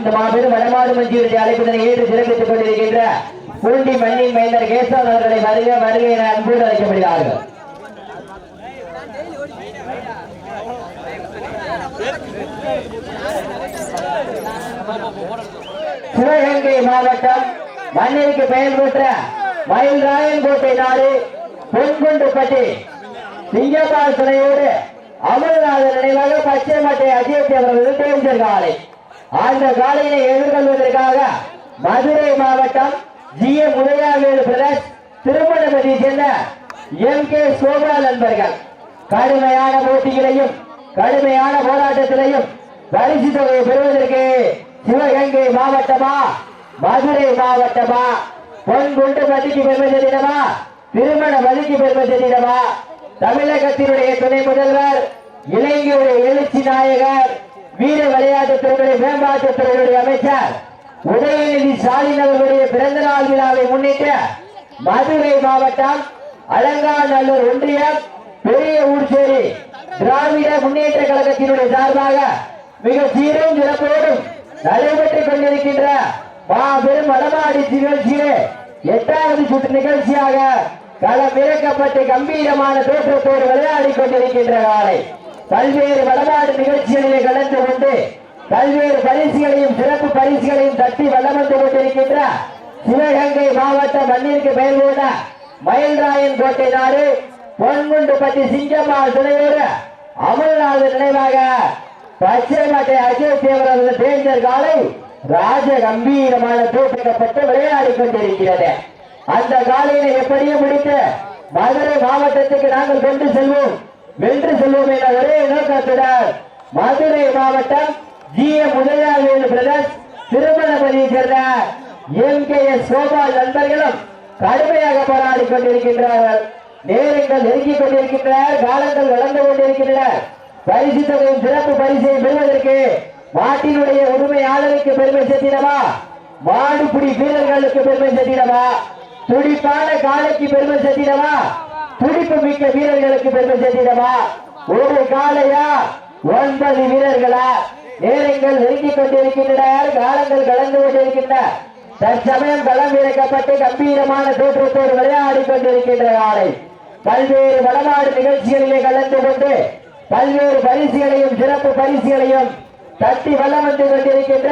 இந்த மாபெரும் வடமாடு மஞ்சியுடைய அழைப்பினை ஏற்று சிறப்பித்துக் கொண்டிருக்கின்ற பூண்டி மண்ணின் மைந்தர் கேசவன் அவர்களை வருக வருக என அன்போடு அழைக்கப்படுகிறார்கள். சிவகங்கை மாவட்டம் மண்ணிற்கு பெயர் பெற்ற மயில் கோட்டை நாடு பொன்குண்டுப்பட்டி சிங்கப்பால் துணையோடு அமர்நாதர் நினைவாக பச்சை மட்டை அஜயத்தி அவர்கள் தேர்ந்தெடுக்க ஆலை அந்த காலையினை எதிர்கொள்வதற்காக மதுரை மாவட்டம் G M Udayavelu brothers Thirumanapathi சேர்ந்த எம் கே சோபா நண்பர்கள் கடுமையான போட்டிகளையும் கடுமையான போராட்டத்திலையும் பரிசு தொகையை பெறுவதற்கு சிவகங்கை மாவட்டமா மதுரை மாவட்டமா பொன் குண்டு பதிக்கு பெருமை செல்லிடமா திருமண பதிக்கு பெருமை செல்லிடமா தமிழகத்தினுடைய துணை முதல்வர் இலங்கையுடைய எழுச்சி நாயகர் வீர விளையாட்டுத்துறை மேம்பாட்டுத்துறையுடைய அமைச்சர் உதயநிதி ஸ்டாலின் அவர்களுடைய பிறந்த நாள் விழாவை முன்னிட்டு மதுரை மாவட்டம் அலங்காநல்லூர் ஒன்றியம் பெரிய ஊர்ச்சேரி திராவிட முன்னேற்ற கழகத்தினுடைய சார்பாக மிக சீரும் சிறப்போடும் நடைபெற்றுக் கொண்டிருக்கின்ற மாபெரும் வடமாடி நிகழ்ச்சியிலே எட்டாவது சுற்று நிகழ்ச்சியாக களம் இறக்கப்பட்டு கம்பீரமான தோற்றத்தோடு விளையாடி கொண்டிருக்கின்ற காலை பல்வேறு வளநாடு நிகழ்ச்சிகளிலே கலந்து கொண்டு பல்வேறு பரிசுகளையும் சிறப்பு பரிசுகளையும் தட்டி வளம் வந்து கொண்டிருக்கின்ற சிவகங்கை மாவட்ட மண்ணிற்கு பெயர் கொண்ட மயில்ராயன் கோட்டை நாடு பொன்முண்டுப்பட்டி சிங்கம்மா துணையோடு அமல்நாடு நினைவாக பச்சை மட்டை அஜய் தேவரது தேர்ந்தர் காலை ராஜ கம்பீரமான தூக்கப்பட்டு விளையாடி கொண்டிருக்கிறது. அந்த காலையினை எப்படியும் முடித்து மதுரை மாவட்டத்துக்கு நாங்கள் கொண்டு செல்வோம். வென்று செல்வோம் என ஒரே நோக்கத்துடன் மதுரை மாவட்டம் ஜி. எம் உதயாவேலு பிரதர்ஸ் திருமணபதியை சேர்ந்த எம். கே. எஸ். கோபால் நண்பர்களும் கடுமையாக போராடி கொண்டிருக்கின்றார்கள். நேரங்கள் நெருங்கிக் கொண்டிருக்கின்றன காலங்கள் வளர்ந்து கொண்டிருக்கின்றன பரிசு தொகையும் சிறப்பு பரிசை பெறுவதற்கு மாட்டினுடைய உரிமையாளருக்கு பெருமை சேர்த்திடவா? மாடுபிடி வீரர்களுக்கு பெருமை சேர்த்திடவா? துடிப்பான காலைக்கு பெருமை சேர்த்திடவா? துடிப்பு மிக்க வீரர்களுக்கு பெருமை சேர்த்திடவா? ஒரு காலையா ஒன்பது வீரர்களா? நேரங்கள் நெருங்கிக் கொண்டிருக்கின்றன காலங்கள் கலந்து கொண்டிருக்கின்றன. தற்சமயம் களம் இறக்கப்பட்டு கம்பீரமான தோற்றத்தோடு விளையாடி கொண்டிருக்கின்ற காலை பல்வேறு வடநாடு நிகழ்ச்சிகளிலே கலந்து கொண்டு பல்வேறு பரிசுகளையும் சிறப்பு பரிசுகளையும் தட்டி வல்லம் வந்து கொண்டிருக்கின்ற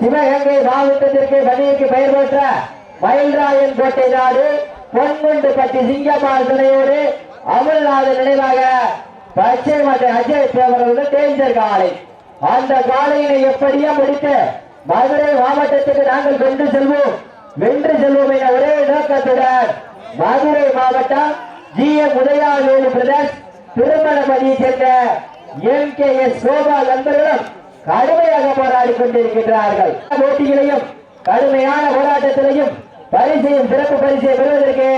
சிவகங்கை மாவட்டத்திற்கு பணிக்கு பெயர் பெற்ற மயில்ராயன் கோட்டை நாடு பொன்முண்டு பட்டி சிங்கம்மாள் துணையோடு அமல்நாத நினைவாக பச்சை மற்ற அஜய் தேவர்கள் தேஞ்சர் காலை. அந்த காலையினை எப்படியா முடித்து மதுரை மாவட்டத்துக்கு நாங்கள் கொண்டு செல்வோம். வென்று செல்வோம் என ஒரே நோக்கத்துடன் மதுரை மாவட்டம் ஜி எம் உதயாவேலு பிரதேஷ் திருமணமதியை சேர்ந்த எம் கே எஸ் சோபா நண்பர்களும் கடுமையாக போராடி கொண்டிருக்கின்றார்கள். போட்டிகளையும் கடுமையான போராட்டத்திலையும் பரிசையும் சிறப்பு பரிசை பெறுவதற்கு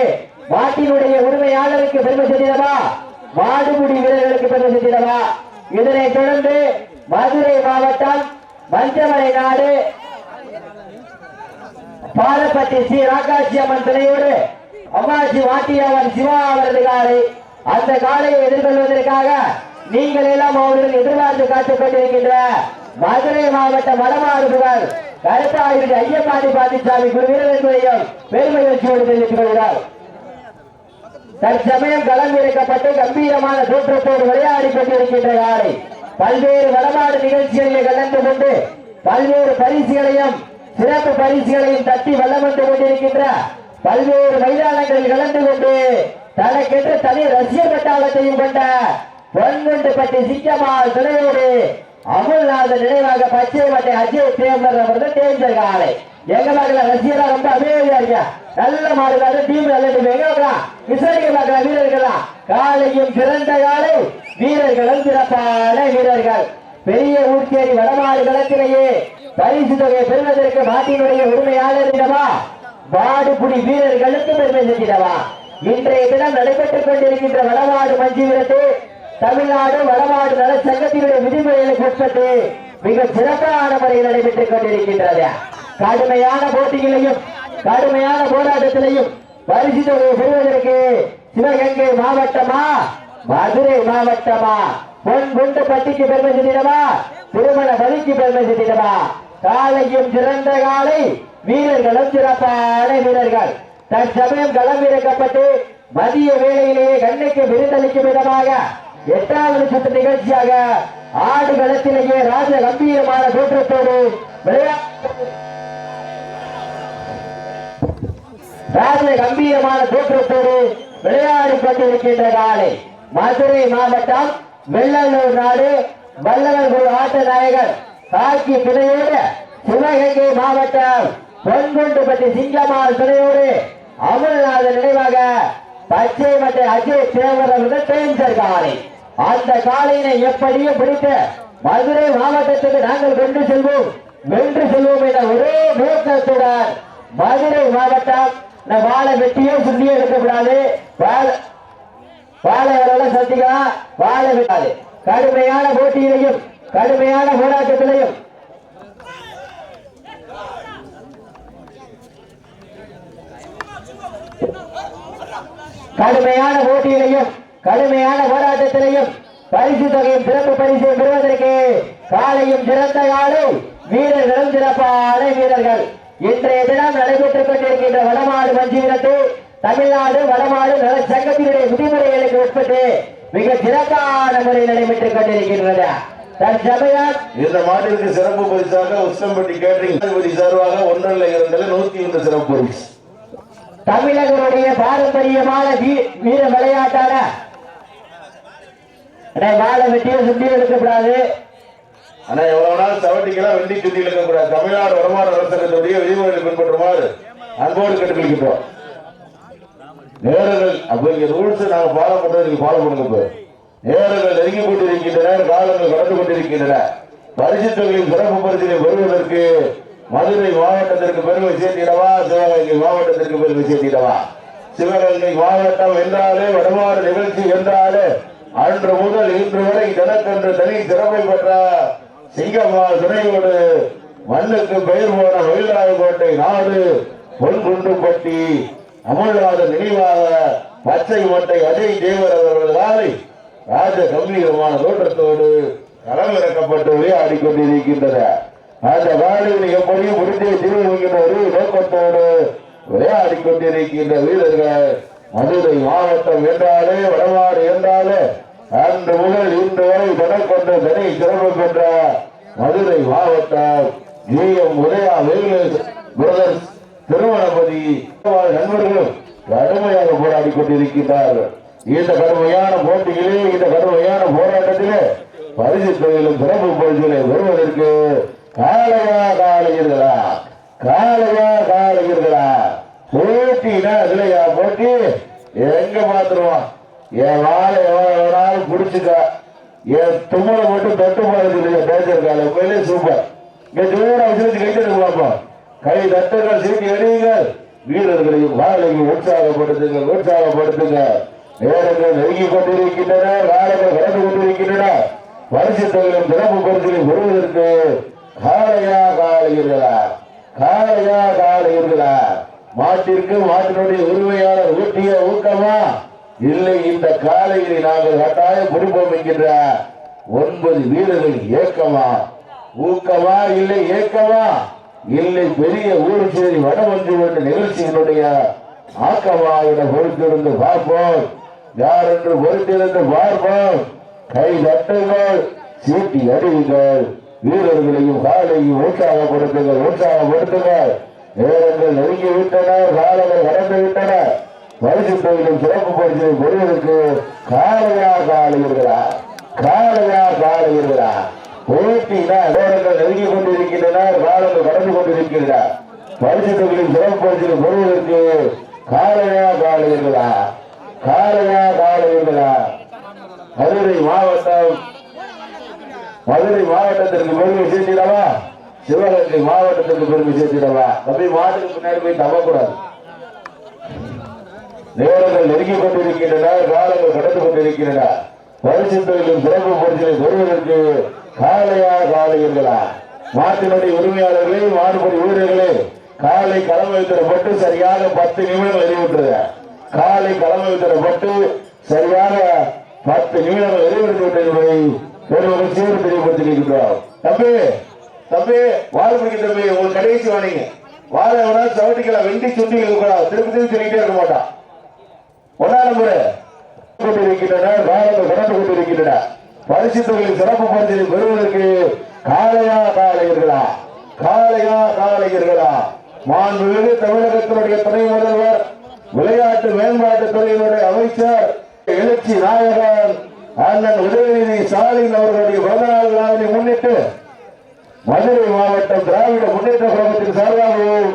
மாட்டினுடைய உரிமையாளருக்கு பெருமை செல்லிடவா மாடுமுடி வீரர்களுக்கு பெருமை செல்லிடவா இதனைத் தொடர்ந்து மதுரை மாவட்டம் மஞ்சமலை நாடு பாலப்பட்டி ஸ்ரீ ராகாட்சி அம்மன் துணையோடு அம்மாச்சி வாட்டியவன் சிவா அவரது காலை அந்த காலையை எதிர்கொள்வதற்காக நீங்கள் எல்லாம் அவர்கள் எதிர்பார்த்து காத்துக் கொண்டிருக்கின்ற மதுரை மாவட்ட வடமாறு புகழ் ஐயப்பாடி பாண்டிசாமி குரு வீரர்களுடையும் பெருமை வச்சியோடு தெரிவித்துக் கொள்கிறார். தற்சமயம் களம் இறக்கப்பட்டு கம்பீரமான தோற்றத்தோடு விளையாடி கொண்டிருக்கின்ற யாரை பல்வேறு வடமாடு நிகழ்ச்சிகளில் கலந்து கொண்டு பல்வேறு பரிசுகளையும் சிறப்பு பரிசுகளையும் தட்டி வல்லம் வந்து கொண்டிருக்கின்ற பல்வேறு மைதானங்களில் கலந்து கொண்டு தனக்கென்று தனி ரசிக பட்டாளத்தையும் கொண்ட பொன்குண்டு பட்டி சிங்கம்மாள் துணையோடு அமுல்நாத நினைவாக பச்சை மட்டை அஜய் தேவர் அவர்கள் தேர்ந்த காலை. எங்க மக்கள் ரசிகரா ரொம்ப அமைதியா இருக்க? நல்ல மாடுகாரு டீம் நல்ல டீம். எங்க பார்க்கலாம் விசாரிக்க மக்கள் வீரர்களா? காலையும் சிறந்த காலை வீரர்களும் சிறப்பான வீரர்கள். பெரிய ஊர்ச்சேரி வடமாடு களத்திலேயே பரிசு தொகையை பெறுவதற்கு மாட்டினுடைய உரிமையாளரிடமா வாடுபுடி வீரர்களுக்கு பெருமை செஞ்சிடவா இன்றைய தினம் நடைபெற்றுக் கொண்டிருக்கின்ற வடமாடு மஞ்சு விரட்டு தமிழ்நாடு வடநாடு நல சங்கத்தினுடைய விதிமுறைகளை உட்பட்டு மிக சிறப்பான முறையில் நடைபெற்றுக் கொண்டிருக்கின்றது. கடுமையான போட்டிகளையும் கடுமையான போராட்டத்திலையும் பரிசு தொகையை பெறுவதற்கு சிவகங்கை மாவட்டமா? மதுரை மாவட்டமா? பொன் குண்டு பட்டிக்கு பெருமை செஞ்சிடவா திருமண பலிக்கு பெருமை செஞ்சிடவா காலையும் சிறந்த காலை வீரர்களும் சிறப்பான வீரர்கள். தற்சமயம் களமிறக்கப்பட்டு மதிய வேளையிலேயே கண்ணுக்கு விருந்தளிக்கும் விதமாக எட்டாவது சுற்று நிகழ்ச்சியாக ஆடு களத்திலேயே ராஜ கம்பீரமான தோற்றத்தோடு விளையாட்டு ராஜ கம்பீரமான தோற்றத்தோடு விளையாடி கொண்டிருக்கின்ற காலை. மதுரை மாவட்டம் வெள்ளலூர் நாடு வல்லவர்கள் ஆட்ட நாயகர் காக்கி துணையோடு சிவகங்கை மாவட்டம் பொன்குண்டுப்பட்டி சிங்கமால் துணையோடு அமல்நாத நினைவாக பச்சை மற்றும் அஜய் தேவர் அவர்கள் பேஞ்சர் அந்த காலையினை எப்படியே பிடிக்க மதுரை மாவட்டத்துக்கு நாங்கள் கொண்டு செல்வோம். வென்று செல்வோம் என ஒரே நோக்கத்துடன் மதுரை மாவட்டம் இந்த வாழை வெட்டியோ சுண்டியோ எடுக்கக்கூடாது வாழை வாழை சந்திக்கலாம் வாழை விடாது கடுமையான போட்டியிலையும் கடுமையான போராட்டத்திலையும். கடுமையான போட்டியிலையும் கடுமையான போராட்டத்திலையும் பரிசு தொகையும் சிறப்பு பரிசு பெறுவதற்கு காலையும் சிறந்த காலை வீரர்களும் சிறப்பான வீரர்கள். இன்றைய தினம் நடைபெற்றுக் கொண்டிருக்கின்ற வடமாடு மஞ்சுவிரத்து தமிழ்நாடு வடமாடு நல சங்கத்தினுடைய விதிமுறைகளுக்கு உட்பட்டு மிக சிறப்பான முறையில் நடைபெற்றுக் கொண்டிருக்கின்றது. இந்த மாட்டிற்கு சிறப்பு பரிசாக உஸ்தம்பட்டி கேட்டரிங் சார்பாக ஒன்றல்ல இரண்டில் நூத்தி ஒன்று சிறப்பு பரிசு. தமிழர்களுடைய பாரம்பரியமான வீர விளையாட்டான வாழை வெட்டியோ சுண்டியோ எடுக்கக்கூடாது ஆனா எவ்வளவு நாள் சவட்டிக்கெல்லாம் வெண்டி சுத்தி இருக்கக்கூடாது. தமிழ்நாடு வருமான அரசகத்துடைய விதிமுறைகளை பின்பற்றுமாறு அன்போடு கேட்டுக்கொள்கின்றோம். நேரங்கள் அப்ப இங்க ரூல்ஸ் நாங்க ஃபாலோ பண்றது நீங்க ஃபாலோ பண்ணுங்க இப்ப. நேரங்கள் நெருங்கி கொண்டிருக்கின்றன காலங்கள் கடந்து கொண்டிருக்கின்றன. பரிசு தொகையின் சிறப்பு பரிசினை பெறுவதற்கு மதுரை மாவட்டத்திற்கு பெருமை சேர்த்திடவா? சிவகங்கை மாவட்டத்திற்கு பெருமை சேர்த்திடவா? சிவகங்கை மாவட்டம் என்றாலே வடமாறு நிகழ்ச்சி என்றாலே அன்று முதல் இன்று வரை தனக்கென்று தனி திறமை பெற்ற சிங்கம்மாள் துணையோடு மண்ணுக்கு பெயர் போன மயிலாடுகோட்டை நாடு பொன்குண்டுப்பட்டி அமல்நாத நினைவாக பச்சை மட்டை அஜய் தேவர் அவர்களால் ராஜ கம்பீரமான தோற்றத்தோடு களமிறக்கப்பட்டு விளையாடி கொண்டிருக்கின்றன. அந்த வாழ்வில் எப்படியும் முடிந்தே திருவுகின்ற ஒரு நோக்கத்தோடு விளையாடி கொண்டிருக்கின்ற வீரர்கள் மதுரை மாவட்டம் என்றாலே வடமாடு என்றாலே அன்று முதல் இன்று வரை தனக்கொண்ட தனி சிறப்பு பெற்ற மதுரை மாவட்டம் G M Udaya Velu brothers Thirumanapathi நண்பர்களும் கடுமையாக போராடி கொண்டிருக்கிறார் இந்த கடுமையான போட்டியிலே இந்த கடுமையான போராட்டத்திலே பரிசு தொழிலும் சிறப்பு பரிசுகளை வருவதற்கு காலையா காலையர்களா காலையா காலையர்களா போட்டினா அதுலயா போட்டி? எங்க பாத்துருவான் என் வாழை எவ்வளவு வேணாலும் பிடிச்சுக்க என் தும்மலை மட்டும் தொட்டு போறது பேசிருக்காங்க உண்மையிலே சூப்பர் இங்க தூரம் வச்சு கை தட்டு பார்ப்போம் கை தட்டுங்கள் சீட்டி அடியுங்கள் வீரர்களையும் வாழையும் உற்சாகப்படுத்துங்க உற்சாகப்படுத்துங்க. நேரங்கள் நெருங்கி கொண்டிருக்கின்றன காலங்கள் கடந்து கொண்டிருக்கின்றன. பரிசு தொகையிலும் சிறப்பு பரிசுகளை பெறுவதற்கு காளையா காலையர்களா காளையா காலையர்களா மாட்டிற்கு மாட்டினுடைய உரிமையாளர் ஊட்டிய ஊக்கமா? இல்லை இந்த காலையில் நாங்கள் கட்டாயம் பிடிப்போம் என்கின்ற ஒன்பது வீரர்கள் ஏக்கமா? ஊக்கமா? இல்லை ஏக்கமா? இல்லை பெரிய ஊர் சேரி வடமஞ்சு என்ற நிகழ்ச்சியினுடைய ஆக்கமா என பொறுத்திருந்து பார்ப்போம். யார் என்று பொறுத்திருந்து பார்ப்போம். கை தட்டுங்கள் சீட்டி அடியுங்கள். வீரர்களையும் காலையும் உற்சாகப்படுத்துங்கள் உற்சாகப்படுத்துங்கள். நேரங்கள் நெருங்கி விட்டன காலங்கள் கடந்து விட்டன. பரிசு தொகையிலும் சிறப்பு பரிசை பெறுவதற்கு காலையா காலையிர்களா காலையா காலையிர்களா போட்டினா நேரங்கள் நெருங்கி கொண்டிருக்கின்றன காலங்கள் கடந்து கொண்டிருக்கின்றன பரிசு தொகையிலும் சிறப்பு பரிசை பெறுவதற்கு காலையா காலையிர்களா காலையா காலையிர்களா மதுரை மாவட்டம் மதுரை மாவட்டத்திற்கு பெருமை சேர்த்திடவா? சிவகங்கை மாவட்டத்திற்கு பெருமை சேர்த்திடவா? தம்பி மாட்டுக்கு பின்னாடி போய் தவக்கூடாது. நேரங்கள் நெருங்கிக் கொண்டிருக்கின்றன காலங்கள் கடந்து கொண்டிருக்கின்றன. பரிசுத்தொழிலும் சிறப்பு பொருட்களை பெறுவதற்கு காலையா காலையர்களா மாட்டினுடைய உரிமையாளர்களே மாடுபடி ஊழியர்களே காலை களம் தரப்பட்டு சரியாக பத்து நிமிடங்கள் எறிவிட்டது காலை களம் தரப்பட்டு சரியாக பத்து நிமிடங்கள் எறிவிட்டு விட்டது என்பதை ஒரு சீர் தெளிவுபடுத்தியிருக்கிறோம் தம்பி தம்பி வாழை பிடிக்க தம்பி? உங்களுக்கு கடைசி வாணிங்க. வாழை எவனா சவட்டிக்கலாம் வெண்டி சுண்டி கூடாது திருப்பி திருப்பி சொல்லிக்கிட்டே இருக்க மாட்டான். ஒன்னா நம்பரு கொண்டிருக்கின்றன காலங்கள் கடந்து கொண்டிருக்கின்றன பரிசு தொகையில் சிறப்பு பரிசை பெறுவதற்கு காளையா காளையர்களா? காளையா காளையர்களா? மாண்புமிகு தமிழகத்தினுடைய துணை முதல்வர் விளையாட்டு மேம்பாட்டுத் துறையினுடைய அமைச்சர் எழுச்சி நாயகன் அண்ணன் உதயநிதி ஸ்டாலின் அவர்களுடைய பிறந்தநாள் விழாவினை முன்னிட்டு மதுரை மாவட்டம் திராவிட முன்னேற்ற கழகத்தின் சார்பாகவும்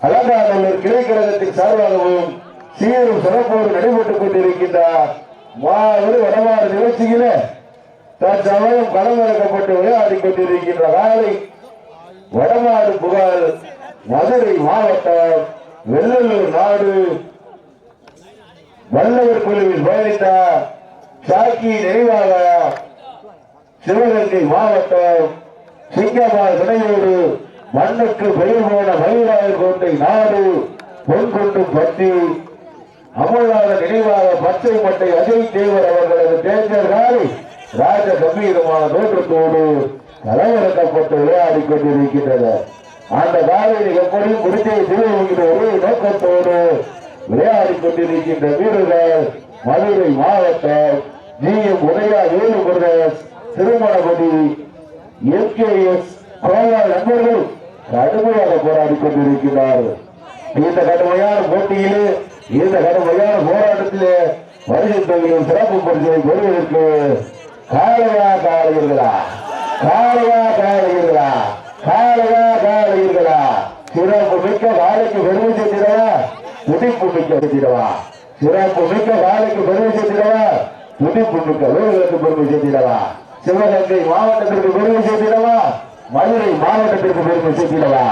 அலங்காநல்லூர் கிளை கழகத்தின் சார்பாகவும் சீரும் சிறப்போடு நடைபெற்றுக் கொண்டிருக்கின்றார். மாபெரும் வடமாறு நிகழ்ச்சியில தற்சமயம் களமிறக்கப்பட்டு விளையாடி கொண்டிருக்கின்ற காலை வடமாடு புகழ் மதுரை மாவட்டம் வெள்ளலூர் நாடு. வல்லவர் குழுவில் பயணித்த சாக்கி நினைவாக சிவகங்கை மாவட்டம் சிங்கமார் துணையோடு மண்ணுக்கு பெயர் போன மயிலாய் கோட்டை நாடு பொன்கொண்டு பற்றி அமல்நாத நினைவாக பச்சை மட்டை அஜய் தேவர் அவர்களது தேர்தல் ராஜ கம்பீரமான தோற்றத்தோடு கலவரக்கப்பட்டு விளையாடி கொண்டிருக்கின்றனர். அந்த காலையில் எப்படியும் குறித்தை திருவங்கிற ஒரே நோக்கத்தோடு விளையாடி கொண்டிருக்கின்ற வீரர்கள் மதுரை மாவட்டம் G. M. Udaya Velu brothers Thirumanapathi MKS கோவால் நண்பர்கள் கடுமையாக போராடி கொண்டிருக்கிறார்கள் இந்த கடுமையான போட்டியிலே இந்த கடுமையான போராட்டத்திலே வருகை தொகையில் சிறப்பு பரிசை பெறுவதற்கு காலையா காளையர்களா காலையா காளையர்களா காலையா காளையர்களா சிறப்பு மிக்க காலைக்கு பெருமை சேர்த்திடவா? முடிப்பு மிக்க சேர்த்திடவா? சிறப்பு மிக்க காலைக்கு பெருமை சேர்த்திடவா? முடிப்பு மிக்க வீரர்களுக்கு பெருமை சேர்த்திடவா? சிவகங்கை மாவட்டத்திற்கு பெருமை சேர்த்திடவா? மதுரை மாவட்டத்திற்கு பெருமை சேர்த்திடவா?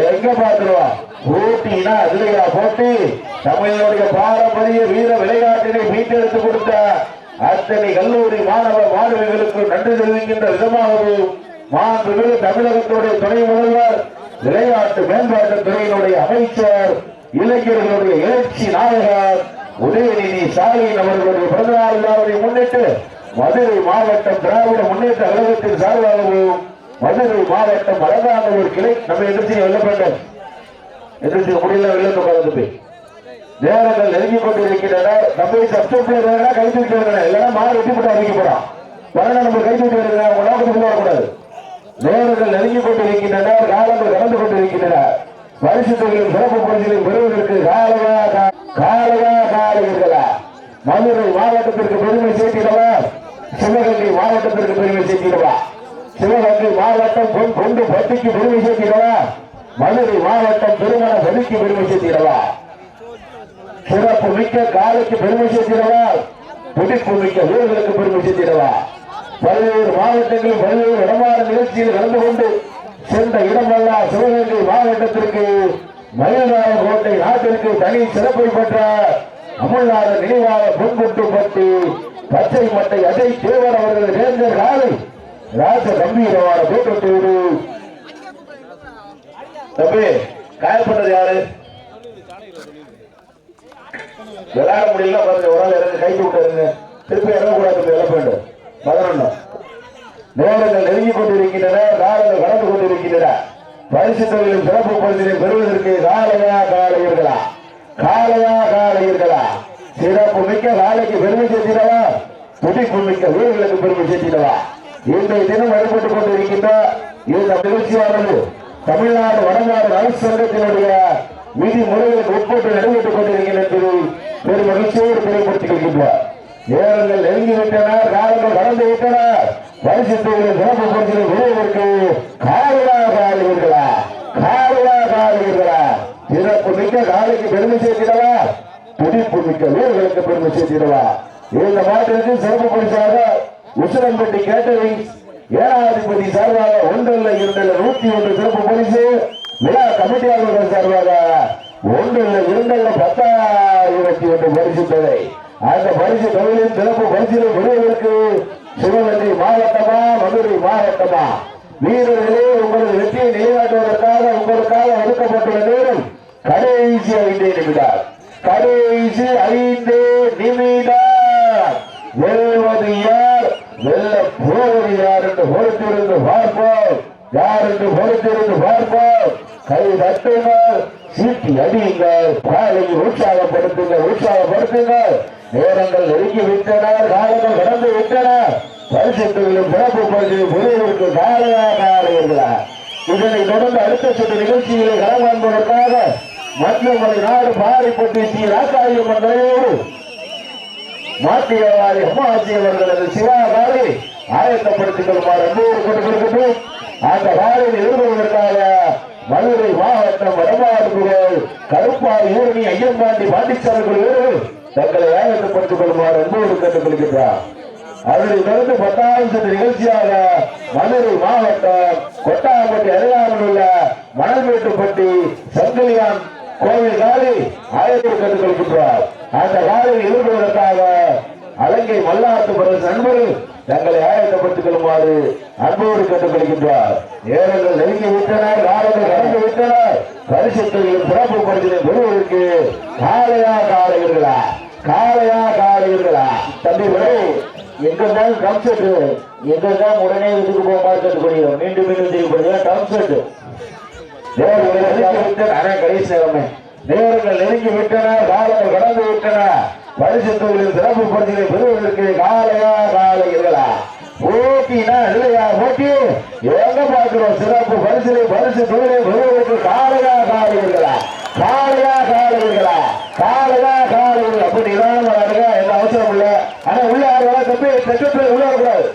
எங்க பாத்துருவா போட்டினா அதுலயா போட்டி தமிழனுடைய பாரம்பரிய வீர விளையாட்டினை மீட்டெடுத்து கொடுத்த அத்தனை கல்லூரி மாணவ மாணவிகளுக்கு நன்றி தெரிவிக்கின்ற விதமாகவும் மாண்புமிகு தமிழகத்துடைய துணை முதல்வர் விளையாட்டு மேம்பாட்டுத் துறையினுடைய அமைச்சர் இளைஞர்களுடைய எழுச்சி நாயகர் உதயநிதி ஸ்டாலின் அவர்களுடைய பிறந்தநாள் விழாவை முன்னிட்டு மதுரை மாவட்டம் திராவிட முன்னேற்ற கழகத்தின் சார்பாகவும் மதுரை மாவட்டம் ஒரு கிளை நம்ம எதிர்த்து வெள்ளப்பட்டோம் எதிர்த்து முடியல வெளியே உட்கார்ந்து போய். நேரங்கள் நெருங்கி கொண்டிருக்கின்றன. நம்ம சப்ஸ்கிரைப் பண்ணுறா கை தூக்கி வருகிறேன் இல்லைன்னா மாறு வெட்டி போட்டு அறிவிக்க போறான். வரணும் நம்ம கை தூக்கி வருகிறேன் உங்க நோக்கத்துக்கு வரக்கூடாது நேரங்கள் நெருங்கி கொண்டிருக்கின்றன காலங்கள் கடந்து கொண்டு இருக்கின்றன தொகையின் சிறப்பு பரிசுகளை பெறுவதற்கு காலவா கா- காலவா மதுரை மாவட்டத்திற்கு பெருமை சேர்த்திடவா? சிவகங்கை மாவட்டத்திற்கு பெருமை சேர்த்திடவா? சிவகங்கை மாவட்டம் கொண்டு பட்டிக்கு பெருமை சேர்த்திடவா? மதுரை மாவட்டம் திருமண பதிக்கு பெருமை சேர்த்திடவா சிறப்பு மிக்க காலைக்கு பெருமை சேர்த்திடவா துடிப்பு மிக்க வீரர்களுக்கு பெருமை சேர்த்திடவா பல்வேறு மாவட்டங்களில் பல்வேறு இடமான நிகழ்ச்சியில் கலந்து கொண்டு சென்ற இடமெல்லாம் சிவகங்கை மாவட்டத்திற்கு மயிலாட கோட்டை நாட்டிற்கு தனி சிறப்பை பெற்ற அமுல்நாத நினைவாக பொன்குட்டு பட்டு பச்சை மட்டை அஜய் தேவர் அவர்கள் சேர்ந்த காலை ராஜ கம்பீரமான கூட்டத்தோடு தம்பி காயப்பட்டது யாரு? விளையாட முடியல பாருங்க ஒரு ஆள் இறங்க கைக்கு விட்டு இருங்க திருப்பி இறங்கக்கூடாது இழப்பேண்டு பதினொன்னு. நேரங்கள் நெருங்கி கொண்டிருக்கின்றன காலங்கள் கடந்து கொண்டிருக்கின்றன. பரிசு தொழிலும் சிறப்பு பரிசினை பெறுவதற்கு காலையா காலையர்களா? காலையா காலையர்களா? சிறப்பு மிக்க காலைக்கு பெருமை சேர்த்திடவா? துடிப்பு மிக்க வீரர்களுக்கு பெருமை சேர்த்திடவா? இன்றைய தினம் வழிபட்டுக் கொண்டிருக்கின்ற இந்த நிகழ்ச்சியானது தமிழ்நாடு வடநாடு அரசு சங்கத்தினுடைய விதிமுறைகளுக்கு உட்பட்டு நடைபெற்றுக் கொண்டிருக்கின்றது பெரும் மகிழ்ச்சியோடு தெளிவுபடுத்திக் கொள்கின்றார் நேரங்கள் நெருங்கிவிட்டன காலங்கள் வளர்ந்து விட்டன. பரிசுத்தையில் சிறப்பு பரிசிலை விடுவதற்கு காலையா காலையர்களா காலையா காலையர்களா சிறப்பு மிக்க காலைக்கு பெருமை சேர்த்திடவா? துடிப்பு மிக்க வீரர்களுக்கு பெருமை சேர்த்திடவா? இந்த மாட்டிற்கு சிறப்பு பரிசாக உசிலம்பட்டி கேட்டரிங் ஏனாதிபதி சார்பாக ஒன்றில் இரண்டல்ல நூத்தி ஒன்று சிறப்பு பரிசு. விழா கமிட்டியாளர்கள் சார்பாக ஒன்றில் இரண்டல்ல பத்தாயிரத்தி ஒன்று பரிசு தொகை. அந்த பரிசு தொகையின் சிறப்பு பரிசிலை பெறுவதற்கு சிவகங்கை மாவட்டமா மதுரை மாவட்டமா? வீரர்களே உங்களது வெற்றியை நிலைநாட்டுவதற்காக உங்களுக்காக ஒதுக்கப்பட்டுள்ள நேரம் கடைசி ஐந்தே நிமிடம். கடைசி ஐந்து நிமிடம். வெல்ல போவது யார் என்று பொறுத்திருந்து பார்ப்போம் யார் என்று பொறுத்திருந்து பார்ப்போம். கை தட்டுங்கள் சீட்டி அடியுங்கள் காலையை உற்சாகப்படுத்துங்கள் உற்சாகப்படுத்துங்கள். நேரங்கள் நெருங்கி விட்டன காலங்கள் கடந்து விட்டன. பரிசுத்தங்களும் சிறப்பு பரிசு புதியவருக்கு காலையாக ஆடுகிறார் இதனை தொடர்ந்து அடுத்த சுற்று நிகழ்ச்சிகளை களம் காண்பதற்காக மத்தியமலை நாடு பாரிப்பட்டி ஸ்ரீ ராக்காயம்மன் தலையோடு மாத்தியவாரி அம்மாச்சி அவர்களது சிவாகாரி ஆயத்தப்படுத்திக் கொள்ளுமாறு அன்போடு கொண்டிருக்கட்டும் அந்த காலையில் ஈடுபடுவதற்காக மதுரை மாவட்டம் வடமாடுகிறோம் கருப்பாய் ஊரணி ஐயம்பாண்டி பாண்டிச்சார்கள் வீரர்கள் தங்களை ஆயத்தப்படுத்திக் கொள்ளுமாறு அன்போடு கேட்டுக் கொள்கின்றார் அதனை தொடர்ந்து பத்தாவது நிகழ்ச்சியாக மதுரை மாவட்டம் கொட்டாம்பட்டி அருகாமல் உள்ள மணல்மேட்டுப்பட்டி சங்கலியான் கோவில் காலி ஆயத்தம் கற்றுக் கொள்கின்றார் அந்த காலில் ஈடுபடுவதற்காக அலங்கை மல்லாத்து பிரதேச நண்பர்கள் தங்களை ஆயத்தப்படுத்திக் கொள்ளுமாறு அன்போடு கேட்டுக் நேரங்கள் நெருங்கி விட்டனர் காலங்கள் கடந்து விட்டனர் பரிசுத்தையும் சிறப்பு படுத்தின பெறுவதற்கு காலையா காலையர்களா? காலையா காலையர்களா? தம்பி விரை எங்கெல்லாம் ட்ரம் செட் எங்கெல்லாம் உடனே இதுக்கு போக மாதிரி மீண்டும் மீண்டும் தெரியப்படுது ட்ரம் செட் கடைசி நேரமே. நேரங்கள் நெருங்கி விட்டன காலங்கள் கடந்து விட்டன பரிசு தொழிலில் சிறப்பு பரிசுகளை பெறுவதற்கு காலையா காலைகளா போட்டினா இல்லையா போட்டி? எங்க பார்க்கிறோம்? சிறப்பு பரிசுகளை பரிசு தொழிலை பெறுவதற்கு காலையா காலைகளா காலையா காலைகளா காலையா காலைகள் அப்படி நிதானமா இருங்க எந்த அவசரம் இல்ல. ஆனா உள்ள யாரும் தம்பி செக்ரட்டரி உள்ள வரக்கூடாது.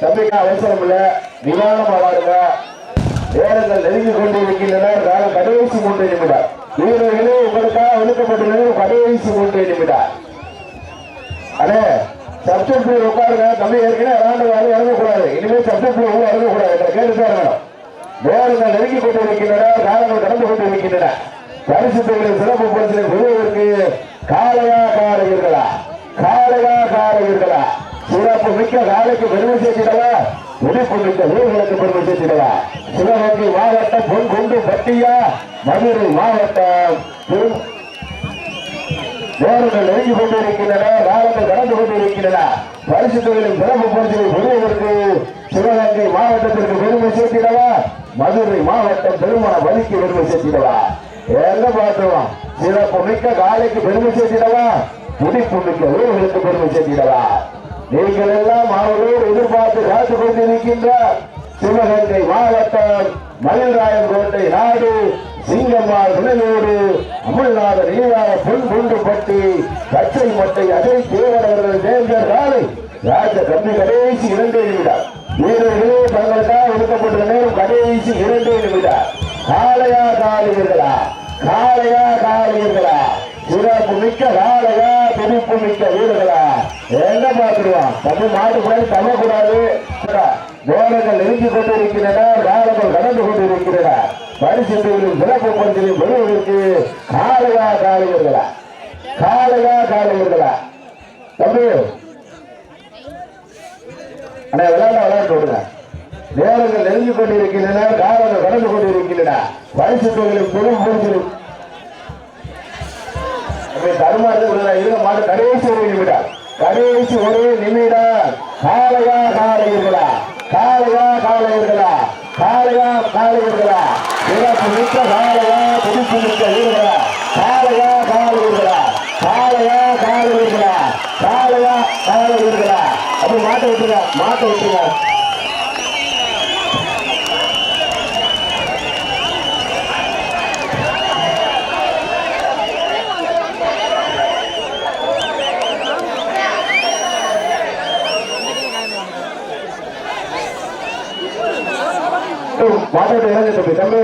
தம்பிக்கு அவசரம் இல்ல. நிதானமா வாருங்க நேரங்கள் நெருங்கி கொண்டிருக்கின்றன. காலம் கடைசி மூன்று நிமிடம். வீரர்களே உங்களுக்காக ஒதுக்கப்பட்டுள்ளது. கடைசி மூன்று நிமிடம். அடே சப்ஜெக்ட் பிளே உட்காருங்க. தம்பி ஏற்கனவே விளாண்டு வாரி இறங்கக்கூடாது இனிமேல் சப்ஜெக்ட் பிளே உள்ள இறங்கக்கூடாது எங்களை கேட்டுதான் இருக்கணும் நேரங்கள் நெருங்கி கொண்டு இருக்கின்றன காலங்கள் கடந்து கொண்டிருக்கின்றன. பரிசு தொகையில் சிறப்பு பரிசிலை குழுவிற்கு காலையா காலையர்களா காலையா காலையர்களா சிறப்பு மிக்க காலைக்கு பெருமை சேர்த்திடவா விழிப்பு மிக்க வீரர்களுக்கு பெருமை சேர்த்திடவா சிவகங்கை மாவட்டம் பொன்குண்டு பட்டியா மதுரை மாவட்டம். திரு நேரங்கள் நெருங்கி கொண்டிருக்கின்றன காலங்கள் கடந்து கொண்டிருக்கின்றன. பரிசு தொகையின் சிறப்பு பரிசுகளை பெறுவதற்கு சிவகங்கை மாவட்டத்திற்கு பெருமை சேர்த்திடவா? மதுரை மாவட்டம் பெருமான வலிக்கு பெருமை சேர்த்திடவா? எங்க பார்த்துவோம் சிறப்பு மிக்க காலைக்கு பெருமை சேர்த்திடவா? துடிப்பு மிக்க வீரர்களுக்கு பெருமை சேர்த்திடவா? நீங்கள் எல்லாம் அவர்களோடு எதிர்பார்த்து காத்து கொண்டிருக்கின்ற சிவகங்கை மாவட்டம் மயில்ராயன் கோட்டை நாடு சிங்கம்மாள் துணையோடு அமல்நாத நீராக பொன் குண்டுபட்டி கச்சை மட்டை அஜய் தேவர் அவர்கள் தேர்தல் காலை ராஜ தம்பி கடைசி இரண்டே நிமிடம். வீரர்களே தங்களுக்காக ஒதுக்கப்பட்ட நேரம் கடைசி இரண்டே நிமிடம். காளையா காலியர்களா காளையா காலியர்களா சிறப்பு மிக்க காளையா துடிப்பு மிக்க வீரர்களா? நம்ம தம்பி தள்ளக்கூடாது வேலைகள் நேரங்கள் கொண்டிருக்கின்றன வேலைகள் நடந்து கொண்டிருக்கின்றன. பரிசுகளின் சிறப்பு பரிசிலை வருவதற்கு காலையா காலையர்களா? காலையா காலையர்களா? தம்பி. அண்ணா விளையாட விளையாட்டு விடுங்க. நேரங்கள் நெருங்கிக் கொண்டிருக்கின்றன காலங்கள் கடந்து கொண்டிருக்கின்றன. வயசு தொழிலும் பெரும் பரிசிலும் தருமாறு இருந்த மாட்டு கடைசி ஒரு நிமிடம். கடைசி ஒரு நிமிடம். காலையா காலையர்களா? காலையா காலையர்களா? காலையா காலையர்களா? சிறப்பு மிக்க காலையா புதுப்பு மிக்க வீரர்களா? காலையா காலையர்களா? காலையா காலையர்களா? காலையா காலையர்களா? அப்படி மாட்ட விட்டுருங்க மாட்ட விட்டுருங்க. மாட்ட விட்டு இறங்க தம்பி தம்பி.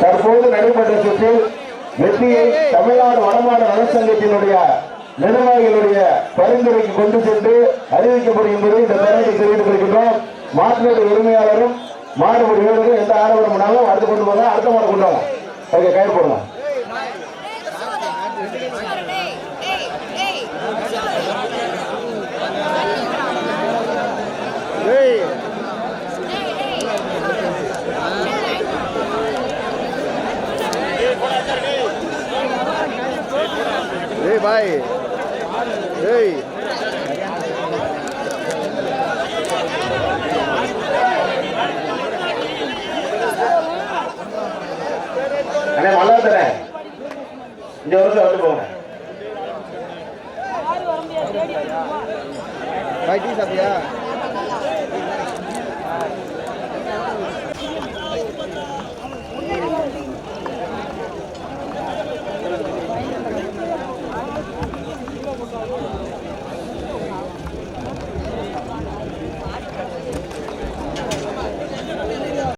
தற்போது நடைபெற்ற சுற்றில் வெற்றியை தமிழ்நாடு வடமாடு நலசங்கத்தினுடைய நிர்வாகிகளுடைய பரிந்துரைக்கு கொண்டு சென்று அறிவிக்கப்படும் என்பதை இந்த தருணத்தில் தெரிவித்துக் கொள்கின்றோம். மாட்டினுடைய உரிமையாளரும் மாடுபடி வீரர்கள் எந்த ஆரம்பம் பண்ணாலும் அடுத்து கொண்டு போங்க அடுத்த மாடு கொண்டு வாங்க ஓகே கயிறு போடுங்க Hey, bye. Hey. அண்ணே மல்லாத்தனே இந்த வருஷம் வந்து போங்க. சாப்பிட்டியா?